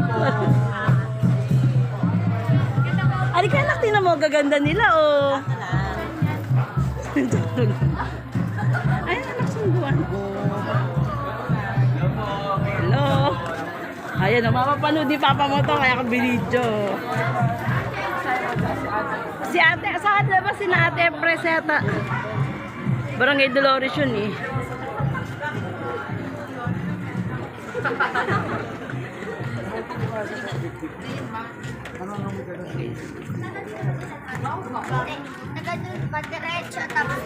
Po. Halika anak, tinan mo, gaganda nila, oh. Ay, anak, sunduan ko. Hello. Ayan, oh, mapapanood ni Papa mo to, kaya ka binidyo. Si ate, sa ate ba si na ate Preseta? Barangay Dolores yun eh. Pag-diretso, tapos